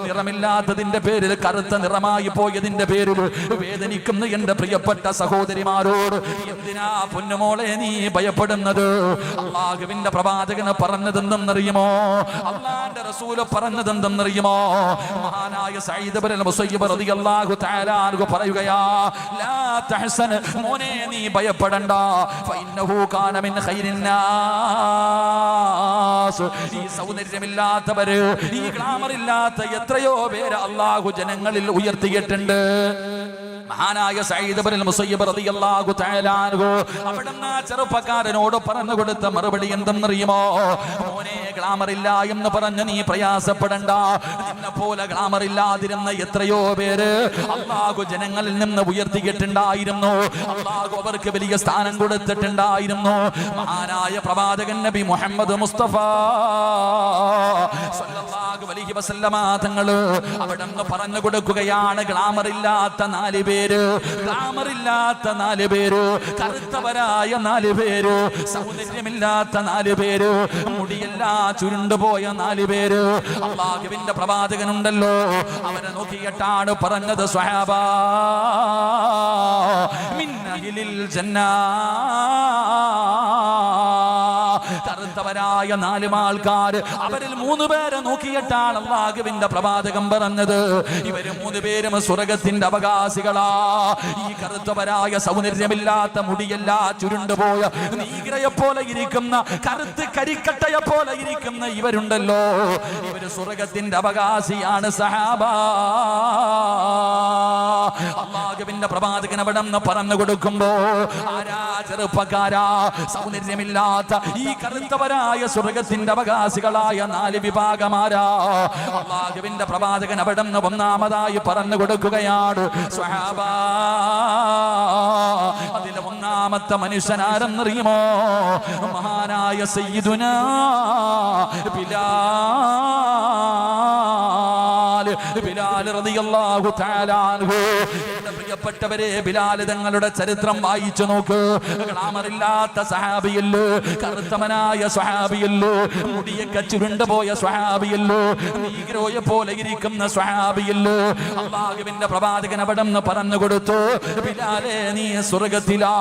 നിറമില്ലാത്തതിന്റെ പേരിൽ കറുത്ത നിറമായി പോയതിന്റെ പേരിൽ വേദനിക്കുന്ന എന്റെ പ്രിയപ്പെട്ട സഹോദരിമാരോട് എന്തിനാ പൊന്നുമോളെ നീ ഭയപ്പെടുന്നത്? അള്ളാഹുവിന്റെ പ്രവാചകന് പറഞ്ഞതെന്തെന്നറിയുമോ അള്ളാന്റെ റസൂൽ പറഞ്ഞതെന്തെന്നറിയുമോ മഹാനായ സയ്യിദ് ഇബ്നുൽ മുസയ്യിബ് റളിയല്ലാഹു തആല പറയുകയാ ലാ മോനെ നീ ഭയപ്പെടണ്ട. ഫഇന്നഹു കാന മിൻ ഈ സൗന്ദര്യമില്ലാത്തവര് ഈ ഗ്ലാമർ ഇല്ലാത്ത എത്രയോ പേര് അള്ളാഹു ജനങ്ങളിൽ ഉയർത്തിയിട്ടുണ്ട്. മഹാനായ സയ്യിദ് ഇബ്നുൽ മുസയ്യിബ് റളിയല്ലാഹു തആല അൻഹു അവിടുന്ന് ചെറുപ്പക്കാരനോട് പറഞ്ഞു കൊടുത്ത മറുപടി എന്തെന്നറിയുമോ? മോനെ ഗ്ലാമർ ഇല്ല എന്ന് പറഞ്ഞ് നീ പ്രയാസപ്പെടണ്ട. നിന്നെ പോലെ ഗ്ലാമർ ഇല്ലാതിരുന്ന എത്രയോ പേര് അള്ളാഹു ജനങ്ങളിൽ നിന്ന് ഉയർത്തിയിട്ടുണ്ടായിരുന്നു. അള്ളാഹു അവർക്ക് വലിയ സ്ഥാനം കൊടുത്തിട്ടുണ്ടായിരുന്നു. മഹാനായ പ്രവാചകൻ നബി മുഹമ്മദ് മുസ്തഫ സല്ലല്ലാഹു അലൈഹി വസല്ലമ തങ്ങൾ അവിടുന്ന് പറഞ്ഞു കൊടുക്കുകയാണ്. ഗ്ലാമർ ഇല്ലാത്ത നാല് പേര് ഗ്ലാമർ ഇല്ലാത്ത നാല് പേര് കറുത്തവരായ നാല് പേര് സൗന്ദര്യമില്ലാത്ത നാല് പേര് മുടിയെല്ലാം ചുരുണ്ടുപോയ നാല് പേര്. അള്ളാഹുവിന്റെ പ്രവാചകനുണ്ടല്ലോ. അവനെ നോക്കിയിട്ടാണ് പറഞ്ഞത് സ്വഹാബ. മിന്നഹിലിൽ ജന്നാ. കറുത്തവരായ നാല് ആൾക്കാർ അവരിൽ മൂന്ന് പേരെ നോക്കിയിട്ടാണ് അള്ളാഹുവിന്റെ പ്രവാചകം പറഞ്ഞത്. ഇവർ മൂന്ന് പേരും സ്വർഗത്തിന്റെ അവകാശികളാ. ഈ കറുത്തവരായ സൗന്ദര്യമില്ലാത്ത മുടിയല്ല ചുരുണ്ടുപോയ നീഗ്രയെ പോലെ ഇരിക്കുന്ന കറുത്ത് കരിക്കട്ടയെ പോലെ ഇരിക്കുന്ന ഇവരുണ്ടല്ലോ. ഇവർ സ്വർഗത്തിന്റെ അവകാശിയാണ് സഹാബ. അള്ളാഹുവിന്റെ പ്രവാചകൻ അവിടെ നിന്ന് പറഞ്ഞു കൊടുക്കുമ്പോ ആരാ ചെറുപ്പക്കാരാ? സൗന്ദര്യമില്ലാത്ത ഈ കറുത്തവരായ സ്വർഗത്തിന്റെ അവകാശികളായ നാല് വിഭാഗമാരാ. അള്ളാഹുവിന്റെ പ്രവാചകൻ അവിടെ നിന്ന് ഒന്നാമതായി പറഞ്ഞു കൊടുക്കുകയാണ്. അതിലെ ഒന്നാമത്തെ മനുഷ്യനാരെന്നറിയുമോ? മഹാനായ സയ്യിദുന ബിലാൽ ബിലാൽ റളിയല്ലാഹു തആല അൻഹു. പ്രിയപ്പെട്ടവരെ ബിലാൽ തങ്ങളുടെ ചരിത്രം വായിച്ചു നോക്ക്. ഗ്ലാമറില്ലാത്ത സഹാബിയല്ലോ കറുത്തമനായ സ്വഹാബിയല്ലോ മുടിയൊക്കെ ചുരുണ്ടുപോയ സ്വഹാബിയല്ലോ നീഗ്രോയെ പോലെ ഇരിക്കുന്ന സ്വഹാബിയല്ലോ. അള്ളാഹുവിന്റെ പ്രവാചകൻ അവിടെ നിന്ന് പറഞ്ഞു കൊടുത്തു ബിലാലെ നീ സ്വർഗത്തിലാ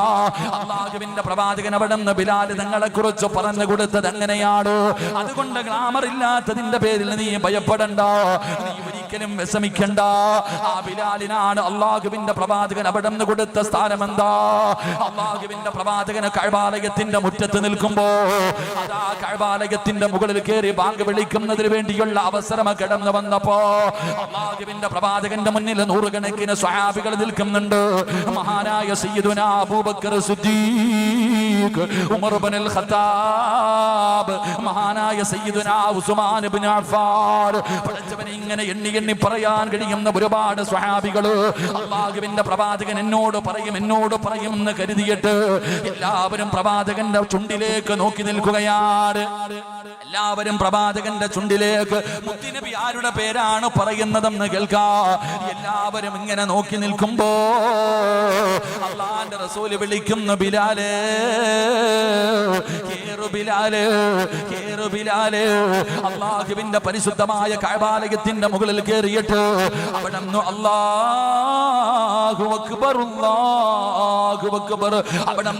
അള്ളാഹുവിന്റെ പ്രവാചകൻ അവിടെ നിന്ന് ബിലാൽ തങ്ങളെ കുറിച്ച് പറഞ്ഞു കൊടുത്തത് എങ്ങനെയാണ് അതുകൊണ്ട് ഗ്ലാമറില്ലാത്തതിന്റെ പേരിൽ നീ ഭയപ്പെടണ്ട നീ ഒരിക്കലും വിഷമിക്കണ്ട. ആ ബിലാലിനാണ് അള്ളാഹുവിന്റെ പ്രവാചകൻ അവിടെ കൊടുത്ത സ്ഥാനം എന്താ അള്ളാഹുവിന്റെ പ്രവാചകന് കഴിവാലയത്തിന്റെ മുറ്റത്ത് നിൽക്കുമ്പോ അതാ കഴിവാലയത്തിന്റെ മുകളിൽ കയറി ബാങ്ക് വിളിക്കുന്നതിന് വേണ്ടിയുള്ള അവസരം കിടന്നു വന്നപ്പോ അള്ളാഹുവിന്റെ പ്രവാചകന്റെ മുന്നിൽ നൂറുകണക്കിന് സ്വഹാബികൾ നിൽക്കുന്നുണ്ട്. മഹാനായ സയ്യിദുന Abu Bakr Siddique Umar ibn al Khattab മഹാനായ സയ്യിദുന ഉസ്മാൻ ഇബ്നു അഫ്ഫാൻ. പഠിച്ചവനെ ഇങ്ങനെ എണ്ണി എണ്ണി പറയാൻ കഴിയുന്ന ഒരുപാട് സ്വഹാബികൾ അള്ളാഹുവിന്റെ പ്രവാചകൻ എന്നോട് പറയും എന്നോട് പറയും എന്ന് കരുതിയിട്ട് എല്ലാവരും പ്രവാചകന്റെ ചുണ്ടിലേക്ക് നോക്കി നിൽക്കുകയാണ്. എല്ലാവരും പ്രവാചകന്റെ ചുണ്ടിലേക്ക് മുത്തിനബി ആരുടെ പേരാണ് പറയുന്നതെന്ന് കേൾക്കാ. എല്ലാവരും ഇങ്ങനെ നോക്കി നിൽക്കുമ്പോ അള്ളാന്റെ റസൂൽ വിളിക്കുന്നു ബിലാലേ ബിലാലേ ബിലാലേ. അള്ളാഹുവിന്റെ പരിശുദ്ധമായ കഴബാലയത്തിന്റെ മുകളിൽ കയറിയിട്ട് അവിടെ അള്ളാഹു അക്ബർ അക്ബർ.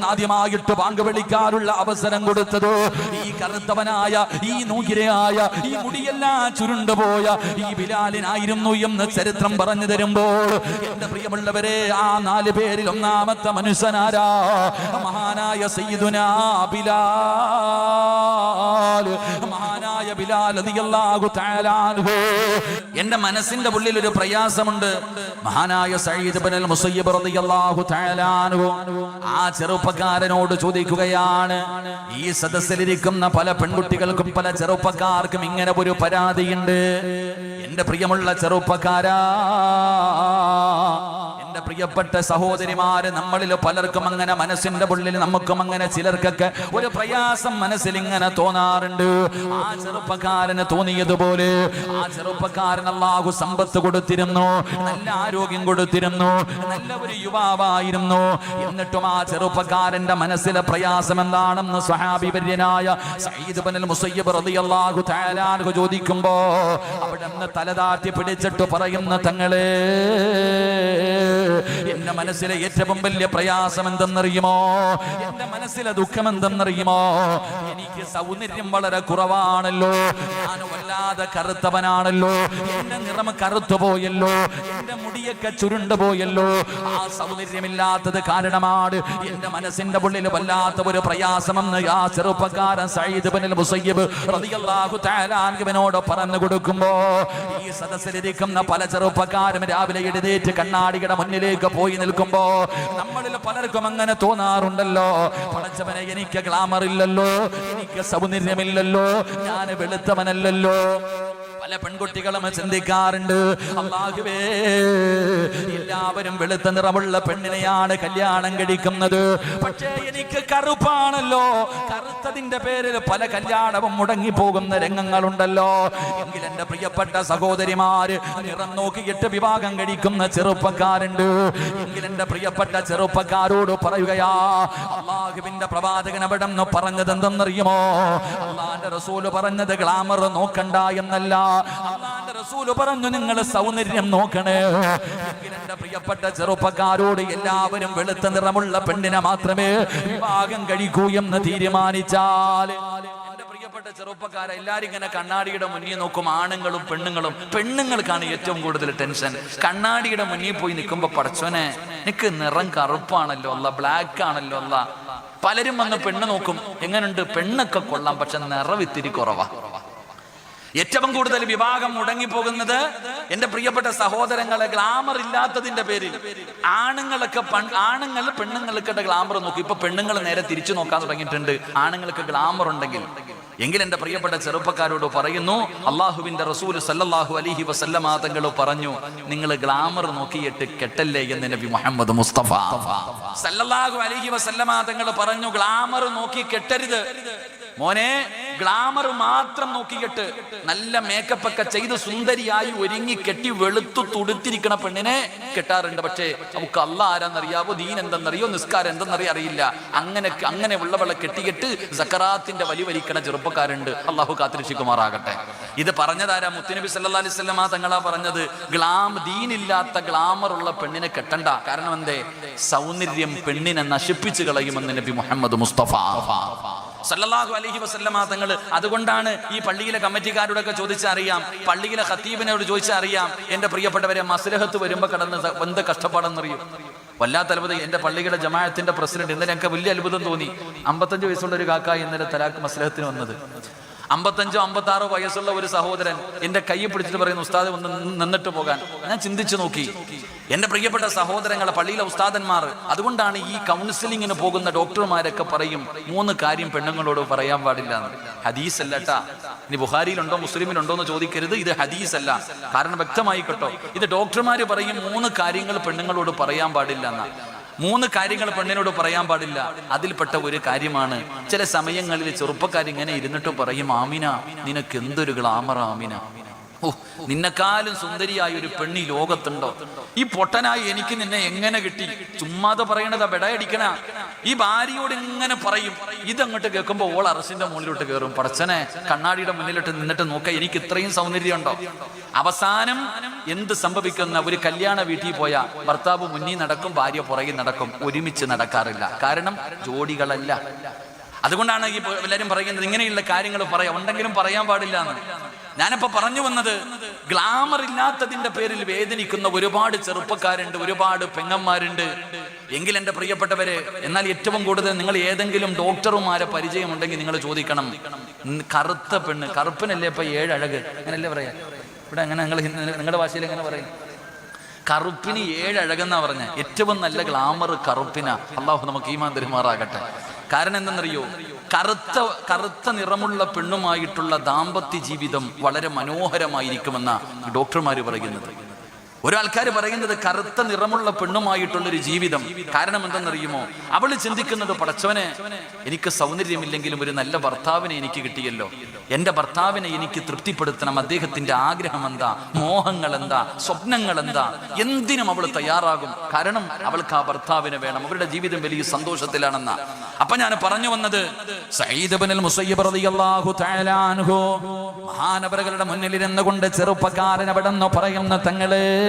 ആദ്യമായിട്ട് പാങ്ക് വിളിക്കാനുള്ള അവസരം കൊടുത്തത് ഈ കറുത്തവനായ ഈ നൂകിരയായ ഈ മുടിയെല്ലാം ചുരുണ്ടുപോയ ഈ ബിലാലിനായിരുന്നു എന്ന് ചരിത്രം പറഞ്ഞു തരുമ്പോൾ എന്റെ പ്രിയമുള്ളവരെ ആ നാല് പേരിൽ ഒന്നാമത്തെ മനുഷ്യനാരാ? മഹാനായ സയ്യിദുനാ ബിലാൽ. മഹാനായ എന്റെ മനസ്സിന്റെ ഉള്ളിൽ ഒരു പ്രയാസമുണ്ട്. മഹാനായ സയ്യിദ് മുസയ്യിബ് റളിയല്ലാഹു ആ ചെറുപ്പക്കാരനോട് ചോദിക്കുകയാണ് ഈ സദസ്സിലിരിക്കുന്ന പല പെൺകുട്ടികൾക്കും പല ചെറുപ്പക്കാർക്കും ഇങ്ങനെ ഒരു പരാതിയുണ്ട്? എന്റെ പ്രിയമുള്ള ചെറുപ്പക്കാരാ എന്റെ പ്രിയപ്പെട്ട സഹോദരിമാര് നമ്മളിൽ പലർക്കും അങ്ങനെ മനസ്സിന്റെ ഉള്ളിൽ നമുക്കും അങ്ങനെ ചിലർക്കൊക്കെ ഒരു പ്രയാസം മനസ്സിൽ ഇങ്ങനെ തോന്നാറുണ്ട്. ആ ചെറുപ്പക്കാരന് തോന്നിയതുപോലെ ആ ചെറുപ്പക്കാരൻ അള്ളാഹു സമ്പത്ത് കൊടുത്തിരുന്നു നല്ല ആരോഗ്യം കൊടുത്തിരുന്നു നല്ല ഒരു യുവാവായിരുന്നു. എന്നിട്ടും ആ ചെറുപ്പക്കാരന്റെ മനസ്സിലെ പ്രയാസം എന്താണെന്ന് സഹാബിപര്യനായ സയ്യിദ് ബിനുൽ മുസയ്യിബ് റളിയല്ലാഹു തആല അൻഹു ചോദിക്കുമ്പോ അവിടെ നിന്ന് തലതാറ്റി പിടിച്ചിട്ട് പറയുന്ന തങ്ങളെ എന്റെ മനസ്സിലെ ഏറ്റവും വലിയ പ്രയാസം എന്തെന്നറിയുമോ? എന്റെ മനസ്സിലെ ദുഃഖം എന്തെന്നറിയുമോ? എനിക്ക് സൗന്ദര്യം വളരെ കുറവാണല്ലോ. ഞാൻ വല്ലാതെ കറുത്തവനാണല്ലോ. എന്റെ നിറം കറുത്തു പോയല്ലോ. എന്റെ മുടിയൊക്കെ ചുരുണ്ടു പോയല്ലോ. ആ സൗന്ദര്യമില്ലാത്തത് കാരണമാണ് എന്റെ മനസ്സിന്റെ ഉള്ളിൽ വല്ലാത്ത ഒരു പ്രയാസമെന്ന് ആ ചെറുപ്പക്കാരൻ സയ്യിദ് ബിനുൽ മുസയ്യബ് റളിയല്ലാഹു തആല അൻഹുവിനോട് പറഞ്ഞു കൊടുക്കുമ്പോ ഈ സദസ്സിലിരിക്കുന്ന പല ചെറുപ്പക്കാരും രാവിലെ എഴുന്നേറ്റ് കണ്ണാടിയുടെ മുന്നിലേക്ക് പോയി നിൽക്കുമ്പോ നമ്മളിൽ പലർക്കും അങ്ങനെ തോന്നാറുണ്ടല്ലോ. പടച്ചവനെ എനിക്ക് ഗ്ലാമർ ഇല്ലല്ലോ എനിക്ക് സൗന്ദര്യമില്ലല്ലോ ഞാൻ വെളുത്തവനല്ലല്ലോ. പല പെൺകുട്ടികളും ചിന്തിക്കാറുണ്ട്. അള്ളാഹുവേ എല്ലാവരും വെളുത്ത നിറമുള്ള പെണ്ണിനെയാണ് കല്യാണം കഴിക്കുന്നത്. പക്ഷേ എനിക്ക് കറുപ്പാണല്ലോ. കറുത്തതിന്റെ പേരിൽ പല കല്യാണവും മുടങ്ങി പോകുന്ന രംഗങ്ങളുണ്ടല്ലോ. എങ്കിൽ എന്റെ പ്രിയപ്പെട്ട സഹോദരിമാര് നിറം നോക്കിയിട്ട് വിവാഹം കഴിക്കുന്ന ചെറുപ്പക്കാരുണ്ട്. എങ്കിൽ എന്റെ പ്രിയപ്പെട്ട ചെറുപ്പക്കാരോട് പറയുകയാ അള്ളാഹുവിന്റെ പ്രവാചകൻ അവിടെ പറഞ്ഞത് എന്തെന്നറിയുമോ അള്ളാന്റെ റസൂൽ പറഞ്ഞത് ഗ്ലാമർ നോക്കണ്ട എന്നല്ല. റസൂൽ പറഞ്ഞു നിങ്ങൾ സൗന്ദര്യം നോക്കണേ. എന്റെ പ്രിയപ്പെട്ട ചെറുപ്പക്കാരോട് എല്ലാവരും വെളുത്ത നിറമുള്ള പെണ്ണിനെ മാത്രമേ വിവാഹം കഴിക്കൂ എന്ന് തീരുമാനിച്ചാൽ പ്രിയപ്പെട്ട ചെറുപ്പക്കാരെ എല്ലാരും ഇങ്ങനെ കണ്ണാടിയുടെ മുന്നിൽ നോക്കും. ആണുങ്ങളും പെണ്ണുങ്ങളും. പെണ്ണുങ്ങൾക്കാണ് ഏറ്റവും കൂടുതൽ ടെൻഷൻ. കണ്ണാടിയുടെ മുന്നിൽ പോയി നിൽക്കുമ്പോ പടച്ചോനെ എനിക്ക് നിറം കറുപ്പാണല്ലോ അല്ല ബ്ലാക്ക് ആണല്ലോ അല്ല. പലരും വന്ന് പെണ്ണ് നോക്കും. എങ്ങനെയുണ്ട് പെണ്ണൊക്കെ കൊള്ളാം പക്ഷെ നിറവിത്തിരി കുറവാ. ഏറ്റവും കൂടുതൽ വിവാഹം മുടങ്ങിപ്പോകുന്നത് എന്റെ പ്രിയപ്പെട്ട സഹോദരങ്ങളെ ഗ്ലാമർ ഇല്ലാത്തതിന്റെ പേരിൽ. ആണുങ്ങളൊക്കെ ആണുങ്ങൾ പെണ്ണുങ്ങൾക്കിടെ ഗ്ലാമർ നോക്കി. ഇപ്പൊ പെണ്ണുങ്ങൾ നേരെ തിരിച്ചു നോക്കാൻ തുടങ്ങിയിട്ടുണ്ട്. ആണുങ്ങൾക്ക് ഗ്ലാമർ ഉണ്ടെങ്കിൽ. എങ്കിൽ എന്റെ പ്രിയപ്പെട്ട ചെറുപ്പക്കാരോട് പറയുന്നു അള്ളാഹുവിന്റെ റസൂൽ സല്ലാഹു അലിഹി വസല്ലമ തങ്ങൾ പറഞ്ഞു നിങ്ങൾ ഗ്ലാമർ നോക്കിയിട്ട് കെട്ടല്ലേ എന്ന് നബി മുഹമ്മദ് മുസ്തഫ. സല്ലല്ലാഹു അലിഹി വസല്ലമ തങ്ങൾ പറഞ്ഞു ഗ്ലാമർ നോക്കി കെട്ടരുത്. മോനെ ഗ്ലാമർ മാത്രം നോക്കിയിട്ട് നല്ല മേക്കപ്പ് ഒക്കെ ചെയ്ത് സുന്ദരിയായി ഒരുങ്ങി കെട്ടി വെളുത്തു തുടുത്തിരിക്കണ പെണ്ണിനെ കെട്ടാറുണ്ട്. പക്ഷേ നമുക്ക് അല്ല ആരാന്നറിയാവോ? ദീൻ എന്തെന്നറിയോ? നിസ്കാരം എന്തെന്നറിയോ അറിയില്ല. അങ്ങനെ അങ്ങനെ ഉള്ളവളെ കെട്ടിയിട്ട് സക്കറാത്തിന്റെ വലി വലിക്കണ ചെറുപ്പക്കാരുണ്ട്. അള്ളാഹു കാത്തിരിശിക്കുമാറാകട്ടെ ഇത് പറഞ്ഞതാരാ? മുത്തുനബി സല്ലാ അലൈഹി സ്വലമ തങ്ങളാ പറഞ്ഞത്. ഗ്ലാം ദീനില്ലാത്ത ഗ്ലാമർ ഉള്ള പെണ്ണിനെ കെട്ടണ്ട. കാരണം എന്തേ? സൗന്ദര്യം പെണ്ണിനെ നശിപ്പിച്ചു കളയുമെന്ന് നബി മുഹമ്മദ് മുസ്തഫ. സല്ലല്ലാഹു അലഹി വസല്ലമ തങ്ങൾ അതുകൊണ്ടാണ് ഈ പള്ളിയിലെ കമ്മിറ്റിക്കാരോടൊക്കെ ചോദിച്ചറിയാം പള്ളിയിലെ ഖത്തീബിനോട് ചോദിച്ചറിയാം എന്റെ പ്രിയപ്പെട്ടവരെ മസ്ലഹത്ത് വരുമ്പോ കടന്ന് എന്ത് കഷ്ടപ്പാടെന്നറിയും. വല്ലാത്ത അത്ഭുതം എന്റെ പള്ളിയുടെ ജമാഅത്തിന്റെ പ്രസിഡന്റ് ഇന്നലെ എനിക്ക് വലിയ അത്ഭുതം തോന്നി. അമ്പത്തഞ്ച് വയസ്സുള്ള ഒരു കാക്ക ഇന്നലെ തലാക്ക് മസ്ലഹത്തിന് വന്നത്. അമ്പത്തഞ്ചോ അമ്പത്താറോ വയസ്സുള്ള ഒരു സഹോദരൻ എന്റെ കൈ പിടിച്ചിട്ട് പറയുന്നു ഉസ്താദ് ഒന്ന് നിന്ന് നിന്നിട്ട് പോകാൻ. ഞാൻ ചിന്തിച്ചു നോക്കി. എന്റെ പ്രിയപ്പെട്ട സഹോദരങ്ങളെ പള്ളിയിലെ ഉസ്താദന്മാർ അതുകൊണ്ടാണ് ഈ കൗൺസിലിങ്ങിന് പോകുന്ന ഡോക്ടർമാരൊക്കെ പറയും മൂന്ന് കാര്യം പെണ്ണുങ്ങളോട് പറയാൻ പാടില്ല ഹദീസ് അല്ലട്ടാ ഇനി ബുഹാരിയിലുണ്ടോ മുസ്ലിമിലുണ്ടോ എന്ന് ചോദിക്കരുത് ഇത് ഹദീസ് അല്ല കാരണം വ്യക്തമായി കേട്ടോ ഇത് ഡോക്ടർമാർ പറയും മൂന്ന് കാര്യങ്ങൾ പെണ്ണുങ്ങളോട് പറയാൻ പാടില്ല എന്നാ. മൂന്ന് കാര്യങ്ങൾ പെണ്ണിനോട് പറയാൻ പാടില്ല. അതിൽപ്പെട്ട ഒരു കാര്യമാണ് ചില സമയങ്ങളിൽ ചെറുപ്പക്കാർ ഇങ്ങനെ ഇരുന്നിട്ട് പറയും ആമിന നിനക്ക് എന്തൊരു ഗ്ലാമർ ആമിന? നിന്നെക്കാളും സുന്ദരിയായ ഒരു പെണ്ണി ലോകത്തുണ്ടോ? ഈ പൊട്ടനായി എനിക്ക് നിന്നെ എങ്ങനെ കിട്ടി? ചുമ്മാതെ പറയണതാ ബെടയടിക്കണ. ഈ ഭാര്യയോട് എങ്ങനെ പറയും. ഇതങ്ങോട്ട് കേൾക്കുമ്പോ ഓൾ അറസിന്റെ മുന്നിലോട്ട് കയറും പടച്ചനെ കണ്ണാടിയുടെ മുന്നിലോട്ട് നിന്നിട്ട് നോക്ക എനിക്ക് ഇത്രയും സൗന്ദര്യം ഉണ്ടോ അവസാനം എന്ത് സംഭവിക്കുന്ന ഒരു കല്യാണ വീട്ടിൽ പോയ ഭർത്താവ് മുന്നിൽ നടക്കും ഭാര്യ പുറകിൽ നടക്കും. ഒരുമിച്ച് നടക്കാറില്ല. കാരണം ജോഡികളല്ല. അതുകൊണ്ടാണ് ഈ എല്ലാവരും പറയുന്നത് ഇങ്ങനെയുള്ള കാര്യങ്ങൾ പറയാം. ഉണ്ടെങ്കിലും പറയാൻ പാടില്ല എന്ന്. ഞാനിപ്പോ പറഞ്ഞു വന്നത് ഗ്ലാമർ ഇല്ലാത്തതിന്റെ പേരിൽ വേദനിക്കുന്ന ഒരുപാട് ചെറുപ്പക്കാരുണ്ട് ഒരുപാട് പെങ്ങന്മാരുണ്ട്. എങ്കിൽ എന്റെ പ്രിയപ്പെട്ടവരെ എന്നാൽ ഏറ്റവും കൂടുതൽ നിങ്ങൾ ഏതെങ്കിലും ഡോക്ടർമാരെ പരിചയമുണ്ടെങ്കിൽ നിങ്ങൾ ചോദിക്കണം. കറുത്ത പെണ്ണ് കറുപ്പനല്ലേ ഇപ്പൊ ഏഴഴക് അങ്ങനല്ലേ പറയാ? ഇവിടെ അങ്ങനെ നിങ്ങൾ നിങ്ങളുടെ ഭാഷയിൽ എങ്ങനെ പറയും? കറുപ്പിന് ഏഴഴകെന്നാ പറഞ്ഞ. ഏറ്റവും നല്ല ഗ്ലാമർ കറുപ്പിന. അള്ളാഹു നമുക്ക് ഈമാൻ തരുമാറാകട്ടെ. കാരണം എന്തെന്നറിയോ? കറുത്ത കറുത്ത നിറമുള്ള പെണ്ണുമായിട്ടുള്ള ദാമ്പത്യ ജീവിതം വളരെ മനോഹരമായിരിക്കുമെന്ന ഡോക്ടർമാർ പറയുന്നത്. ഒരാൾക്കാർ പറയുന്നത് കറുത്ത നിറമുള്ള പെണ്ണുമായിട്ടുള്ളൊരു ജീവിതം. കാരണം എന്തെന്നറിയുമോ? അവൾ ചിന്തിക്കുന്നത് പടച്ചവനെ എനിക്ക് സൗന്ദര്യമില്ലെങ്കിലും ഒരു നല്ല ഭർത്താവിനെ എനിക്ക് കിട്ടിയല്ലോ. എന്റെ ഭർത്താവിനെ എനിക്ക് തൃപ്തിപ്പെടുത്തണം. അദ്ദേഹത്തിന്റെ ആഗ്രഹം എന്താ? മോഹങ്ങൾ എന്താ? സ്വപ്നങ്ങൾ എന്താ? എന്തിനും അവൾ തയ്യാറാകും. കാരണം അവൾക്ക് ആ ഭർത്താവിനെ വേണം. അവരുടെ ജീവിതം വലിയ സന്തോഷത്തിലാണെന്ന. അപ്പൊ ഞാൻ പറഞ്ഞു വന്നത് മുന്നിൽ ഇരുന്നു കൊണ്ട് ചെറുപ്പക്കാരൻ അവിടെ നിന്ന് പറയുന്ന തങ്ങളെ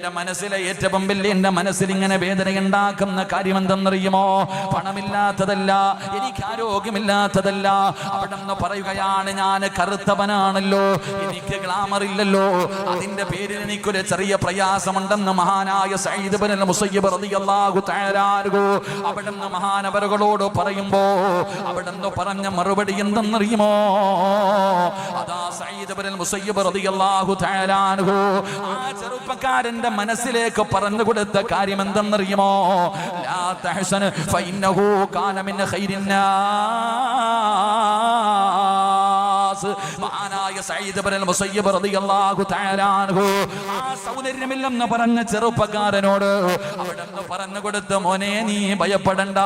എന്റെ മനസ്സിലെ ഏറ്റവും വലിയ എന്റെ മനസ്സിൽ ഇങ്ങനെ വേദന ഉണ്ടാക്കുന്ന കാര്യം എന്തെന്നറിയുമോ പണമില്ലാത്തതല്ല എനിക്ക് ആരോഗ്യമില്ലാത്തതല്ല. അവിടെ നിന്ന് പറയുകയാണ് ഞാൻ കറുത്തവനാണല്ലോ എനിക്ക് ഗ്ലാമർ ഇല്ലല്ലോ. അതിന്റെ പേരിൽ എനിക്കൊരു ചെറിയ പ്രയാസമുണ്ടെന്ന് മഹാനായ മുസയ്യിബ് റളിയല്ലാഹു അവിടെ നിന്ന് മഹാനവരുകളോട് പറയുമ്പോ അവിടെ നിന്ന് പറഞ്ഞ മറുപടി എന്തെന്നറിയുമോ? അതാ സയ്യിദ് ഇബ്നുൽ മുസയ്യിബ് റളിയല്ലാഹു തആല അൻഹു ആ ചെറുപ്പക്കാരന്റെ മനസ്സിലേക്ക് പറഞ്ഞു കൊടുത്ത കാര്യം എന്തെന്നറിയുമോ? ലാ സൗന്ദര്യമില്ലെന്ന് പറഞ്ഞ ചെറുപ്പക്കാരനോട് അവിടെ പറഞ്ഞു കൊടുത്ത മോനെ നീ ഭയപ്പെടണ്ട.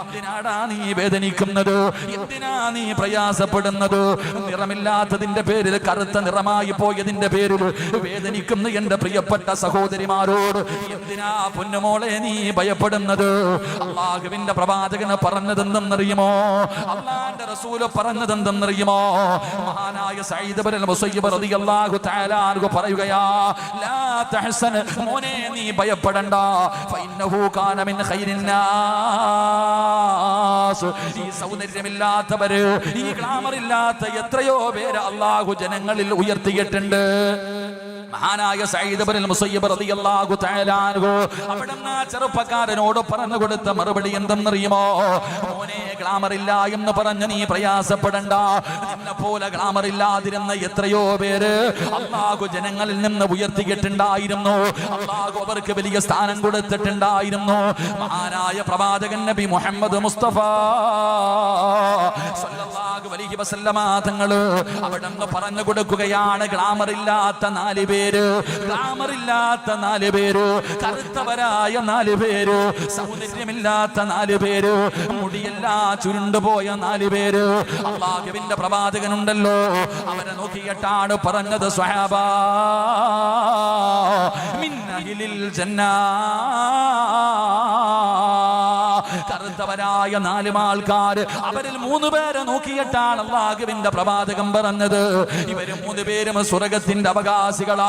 എന്തിനാടാ നീ വേദനിക്കുന്നത്? എന്തിനാ നീ പ്രയാസപ്പെടുന്നത്? നിറമില്ലാത്തതിന്റെ പേരിൽ കറുത്ത നിറമായി പോയതിന്റെ പേരിൽ വേദനിക്കുന്ന എന്റെ പ്രിയപ്പെട്ട സഹോദരിമാരോട്. എന്തിനാ പൊന്നുമോളെ നീ ഭയപ്പെടുന്നത്? അള്ളാഹുവിന്റെ പ്രവാചകന് പറഞ്ഞതെന്തെന്നറിയുമോ? അള്ളാന്റെ റസൂൽ പറഞ്ഞതെന്തെന്നറിയുമോ? മഹാനായ സയ്യിദ് പറയുകയാ മോനെ നീ ഭയപ്പെടണ്ട. ഈ സൗന്ദര്യമില്ലാത്തവര് ഈ ഗ്ലാമർ ഇല്ലാത്ത എത്രയോ പേര് അള്ളാഹു ജനങ്ങളിൽ ഉയർത്തിയിട്ടുണ്ട്. മഹാനായ സയ്യിദ് മുസയ്യബ് റളിയല്ലാഹു തആല അൻഹു. അവിടുന്ന് ചെറുപ്പക്കാരനോട് പറഞ്ഞു കൊടുത്ത മറുപടി എന്തെന്നറിയുമോ? മോനെ ഗ്ലാമർ ഇല്ല എന്ന് പറഞ്ഞു നീ പ്രയാസപ്പെടണ്ട. നിന്നെ പോലെ ഗ്ലാമർ ഇല്ലാതിരുന്ന എത്രയോ പേര് അല്ലാഹു ജനങ്ങളിൽ നിന്ന് ഉയർത്തിയിട്ടുണ്ടായിരുന്നു. അല്ലാഹു അവർക്ക് വലിയ സ്ഥാനം കൊടുത്തിട്ടുണ്ടായിരുന്നു. മഹാനായ പ്രവാചകൻ നബി മുഹമ്മദ് മുസ്തഫ അലൈഹി വസല്ലമ തങ്ങൾ അവിടെ നിന്ന് പറഞ്ഞു കൊടുക്കുകയാണ്. ഗ്ലാമർ ഇല്ലാത്ത നാല് പേര് ഗ്ലാമർ ഇല്ലാത്ത നാല് പേര് കറുത്തവരായ നാല് പേര് സൗന്ദര്യമില്ലാത്ത നാല് പേര് മുടിയെല്ലാം ചുരുണ്ടുപോയ നാല് പേര്. അള്ളാഹുവിന്റെ പ്രവാചകനുണ്ടല്ലോ. അവരെ നോക്കിയിട്ടാണ് പറഞ്ഞത് സ്വഹാബ. മിന്നഹിലിൽ ജന്നാ. കറുത്തവരായ നാല് ആൾക്കാർ അവരിൽ മൂന്ന് പേരെ നോക്കിയിട്ടാണ് അള്ളാഹുവിന്റെ പ്രവാചകം പറഞ്ഞത്. ഇവർ മൂന്ന് പേരും സ്വർഗത്തിന്റെ അവകാശികളാ.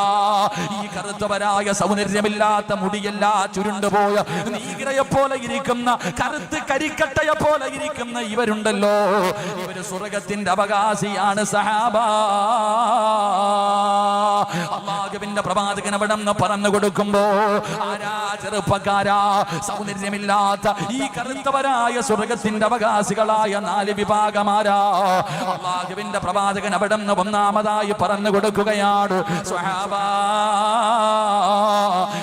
ഈ കറുത്തവരായ സൗന്ദര്യമില്ലാത്ത മുടിയല്ല ചുരുണ്ടുപോയ നീഗ്രയെ പോലെ ഇരിക്കുന്ന കറുത്ത് കരിക്കട്ടയെ പോലെ ഇരിക്കുന്ന ഇവരുണ്ടല്ലോ. ഇവർ സ്വർഗത്തിന്റെ അവകാശിയാണ് സഹാബ. പ്രവാചകൻ അവിടെ പറഞ്ഞു കൊടുക്കുമ്പോ ആരാ ചെറുപ്പക്കാരാ? സൗന്ദര്യമില്ലാത്ത ഈ കറുത്തവരായ സ്വർഗത്തിന്റെ അവകാശികളായ നാല് വിഭാഗമാരാ. അള്ളാഹുവിന്റെ പ്രവാചകൻ അവിടെ നിന്ന് ഒന്നാമതായി പറഞ്ഞു കൊടുക്കുകയാണ്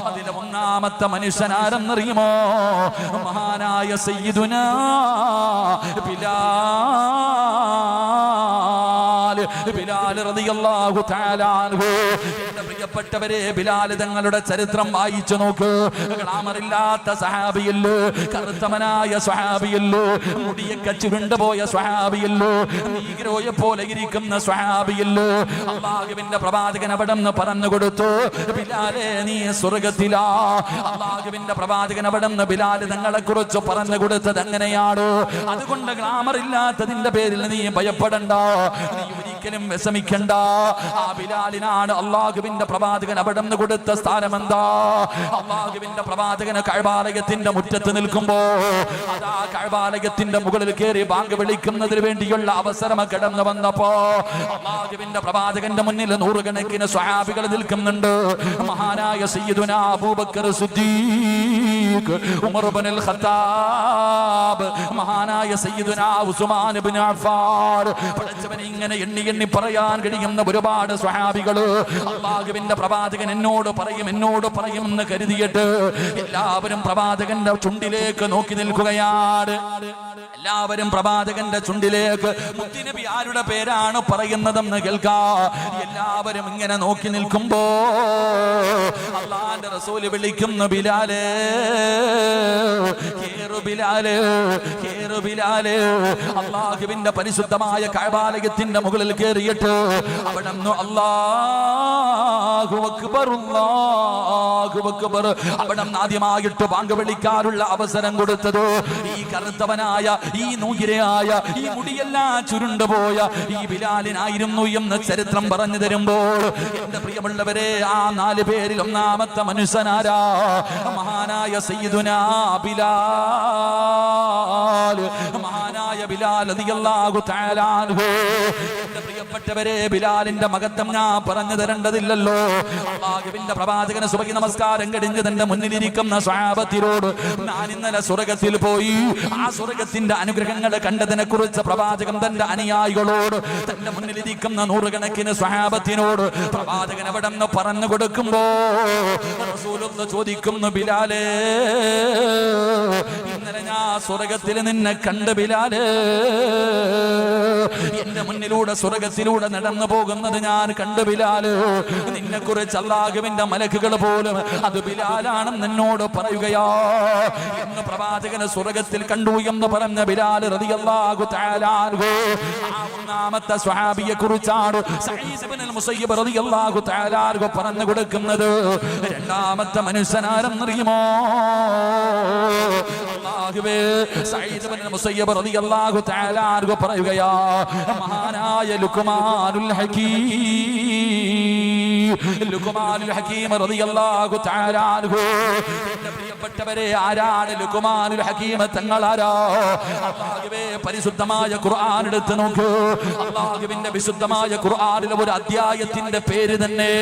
അതിലെ ഒന്നാമത്തെ മനുഷ്യനാരെന്നറിയുമോ? മഹാനായ സയ്യിദുന ബിലാൽ. എന്റെ പ്രിയപ്പെട്ടവരെ ബിലാൽ തങ്ങളുടെ ചരിത്രം വായിച്ചു നോക്ക്. ഗ്ലാമറില്ലാത്ത സഹാബിയല്ലോ? കറുത്തമനായ സ്വഹാബിയല്ലോ മുടിയൊക്കെ ചുരുണ്ടുപോയ സ്വഹാബിയല്ലോ നീഗ്രോയെ പോലെ ഇരിക്കുന്ന സ്വഹാബിയല്ലോ അള്ളാഹുവിന്റെ പ്രവാചകൻ അവിടെ നിന്ന് പറഞ്ഞു കൊടുത്തു. ബിലാലെ നീ സ്വർഗത്തിലാ അള്ളാഹുവിന്റെ പ്രവാചകൻ അവിടെ നിന്ന് ബിലാൽ തങ്ങളെ കുറിച്ച് പറഞ്ഞു കൊടുത്തത് എങ്ങനെയാണ്? അതുകൊണ്ട് ഗ്ലാമർ ഇല്ലാത്തതിന്റെ പേരിൽ നീ ഭയപ്പെടണ്ട. നീ ഒരിക്കലും വിഷമിക്കണ്ട. ആ ബിലാലിനാണ് അള്ളാഹുവിന്റെ പ്രവാചകൻ അവിടെ നിന്ന് കൊടുത്ത സ്ഥാനം എന്താ അള്ളാഹുവിന്റെ പ്രവാചകന് കഴിവാലയത്തിന്റെ മുറ്റത്ത് നിൽക്കുമ്പോ അതാ കഴിവാലയത്തിന്റെ മുകളിൽ കയറി ബാങ്ക് വിളിക്കുന്നതിന് വേണ്ടിയുള്ള അവസരം കിടന്നു വന്നപ്പോ അള്ളാഹുവിന്റെ പ്രവാചകന്റെ മുന്നിൽ നൂറുകണക്കിന് സ്വഹാബികൾ നിൽക്കുന്നുണ്ട്. മഹാനായ സയ്യിദുന Abu Bakr Siddique Umar ibn al Khattab മഹാനായ സയ്യിദുന ഉസ്മാൻ ഇബ്നു അഫ്ഫാൻ. പഠിച്ചവൻ ഇങ്ങനെ എണ്ണി എണ്ണി പറയാൻ കഴിയുന്ന ഒരുപാട് സ്വഹാബികൾ അള്ളാഹുവിന്റെ പ്രവാചകൻ എന്നോട് പറയും എന്നോട് പറയും എന്ന് കരുതിയിട്ട് എല്ലാവരും പ്രവാചകന്റെ ചുണ്ടിലേക്ക് നോക്കി നിൽക്കുകയാണ്. എല്ലാവരും പ്രവാചകന്റെ ചുണ്ടിലേക്ക് മുത്തിനബി ആരുടെ പേരാണ് പറയുന്നതെന്ന് കേൾക്കാ. എല്ലാവരും ഇങ്ങനെ നോക്കി നിൽക്കുമ്പോ അള്ളാന്റെ റസൂൽ വിളിക്കുന്നു ബിലാലേ. അള്ളാഹുവിന്റെ പരിശുദ്ധമായ കഴബാലയത്തിന്റെ മുകളിൽ കയറിയിട്ട് അവിടെ അള്ളാഹു അക്ബർ അക്ബർ. അവിടെ ആദ്യമായിട്ട് ബാങ്ക് വിളിക്കാനുള്ള അവസരം കൊടുത്തത് ഈ കറുത്തവനായ ഈ നൂകിരയായ ഈ മുടിയെല്ലാം ചുരുണ്ടുപോയ ഈ ബിലാലിനായിരുന്നു എന്ന് ചരിത്രം പറഞ്ഞു തരുമ്പോൾ എന്റെ പ്രിയമുള്ളവരെ ആ നാല് പേരിൽ ഒന്നാമത്തെ മനുഷ്യനാരാ? മഹാനായ സയ്യിദുനാ ബിലാൽ മഹാനായ ബിലാൽ പ്രിയപ്പെട്ടവരെ ബിലാലിന്റെ മകത്വം ഞാൻ പറഞ്ഞു തരേണ്ടതില്ലല്ലോ. അള്ളാഹുവിന്റെ പ്രവാചകന് സുബഹി നമസ്കാരം കടിഞ്ഞ് തന്റെ മുന്നിലിരിക്കുന്ന സ്വഹാബത്തിനോട് ഞാൻ ഇന്നലെ സ്വർഗത്തിൽ പോയി. ആ സ്വർഗത്തിന്റെ അനുഗ്രഹങ്ങൾ കണ്ടതിനെ കുറിച്ച് പ്രവാചകൻ തന്റെ അനുയായികളോട് തന്റെ മുന്നിലിരിക്കുന്ന നൂറുകണക്കിന് സ്വഹാബത്തിനോട് പ്രവാചകൻ അവിടെ നിന്ന് പറഞ്ഞു കൊടുക്കുമ്പോ ചോദിക്കുന്നു ബിലാലേ സ്വർഗത്തിൽ നിന്നെ കണ്ട് ബിലാൽ എന്റെ മുന്നിലൂടെ സ്വർഗത്തിലൂടെ നടന്നു പോകുന്നത് ഞാൻ കണ്ട് ബിലാൽ. നിന്നെ കുറിച്ച് അള്ളാഹുവിന്റെ മലക്കുകൾ പോലും അത് ബിലാലാണെന്ന് നിന്നോട് പറയുകയാ. എന്ന് പ്രവാചകന് സ്വർഗത്തിൽ കണ്ടു എന്ന് പറഞ്ഞ ബിലാൽ ആ ഒന്നാമത്തെ സ്വഹാബിയെ കുറിച്ചാണ് പറഞ്ഞു കൊടുക്കുന്നത്. രണ്ടാമത്തെ മനുഷ്യനാരെന്നറിയുമോ? സയ്യിദ് മുസയ്യബ് റളിയല്ലാഹു തആല മഹാനായ ഹകീം ഹകീം റളിയല്ലാഹു തആല പ്രിയപ്പെട്ടവരെ ഹകീം പരിശുദ്ധമായ ഖുർആൻ എടുത്ത് നോക്കൂ. അള്ളാഹുവിന്റെ വിശുദ്ധമായ ഖുർആനിലെ ഒരു അധ്യായത്തിന്റെ പേര് തന്നെ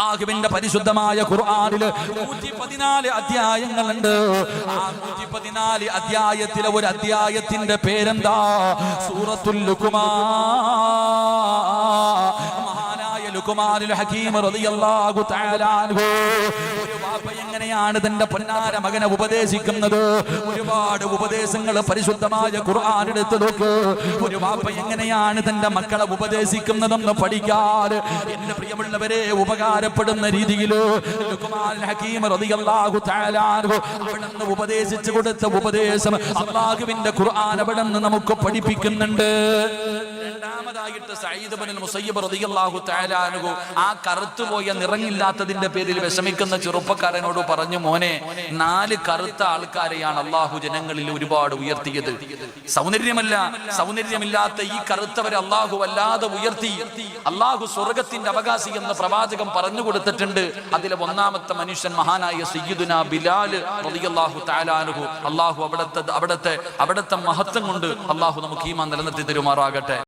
അള്ളാഹുവിന്റെ പരിശുദ്ധമായ ഖുർആനിൽ നൂറ്റി പതിനാല് അധ്യായങ്ങളുണ്ട്. ആ നൂറ്റി പതിനാല് അധ്യായത്തിലെ ഒരു അധ്യായത്തിന്റെ പേരെന്താ? സൂറത്തുൽ ലുക്കുമാ എങ്ങനെയാണ് തന്റെ പൊന്നാര മകനെ ഉപദേശിക്കുന്നത്? ഒരുപാട് ഉപദേശങ്ങൾ പരിശുദ്ധമായ ഖുർആൻ നോക്ക്. ഒരു വാപ്പ എങ്ങനെയാണ് തന്റെ മക്കളെ ഉപദേശിക്കുന്നതെന്ന് പഠിക്കാൻ എന്റെ പ്രിയമുള്ളവരെ ഉപകാരപ്പെടുന്ന രീതിയിൽ ഉപദേശിച്ചു കൊടുത്ത ഉപദേശം അള്ളാഹുവിന്റെ ഖുർആൻ അവിടെ നമുക്ക് പഠിപ്പിക്കുന്നുണ്ട്. രണ്ടാമതായിട്ട് സയ്യിദ് ഇബ്നുൽ മുസയ്യിബ് റളിയല്ലാഹു തആല അൻഹു ആ കറുത്തുപോയ നിറങ്ങില്ലാത്തതിന്റെ പേരിൽ വിഷമിക്കുന്ന ചെറുപ്പക്കാരനോട് പറഞ്ഞു മോനെ നാല് കറുത്ത ആൾക്കാരെയാണ് അള്ളാഹു ജനങ്ങളിൽ ഒരുപാട് ഉയർത്തിയത്. സൗന്ദര്യമല്ല സൗന്ദര്യമില്ലാത്ത ഈ കറുത്തവരെ അള്ളാഹു വല്ലാതെ ഉയർത്തി. അള്ളാഹു സ്വർഗത്തിന്റെ അവകാശി എന്ന് പ്രവാചകം പറഞ്ഞു കൊടുത്തിട്ടുണ്ട്. അതിലെ ഒന്നാമത്തെ മനുഷ്യൻ മഹാനായ സയ്യിദുന ബിലാൽ റളിയല്ലാഹു തആല അൻഹു. അള്ളാഹു അവിടത്തെ അവിടത്തെ അവിടത്തെ മഹത്വം കൊണ്ട് അള്ളാഹു നമുക്ക് ഈമാൻ നിലനിർത്തി തരുമാറാകട്ടെ.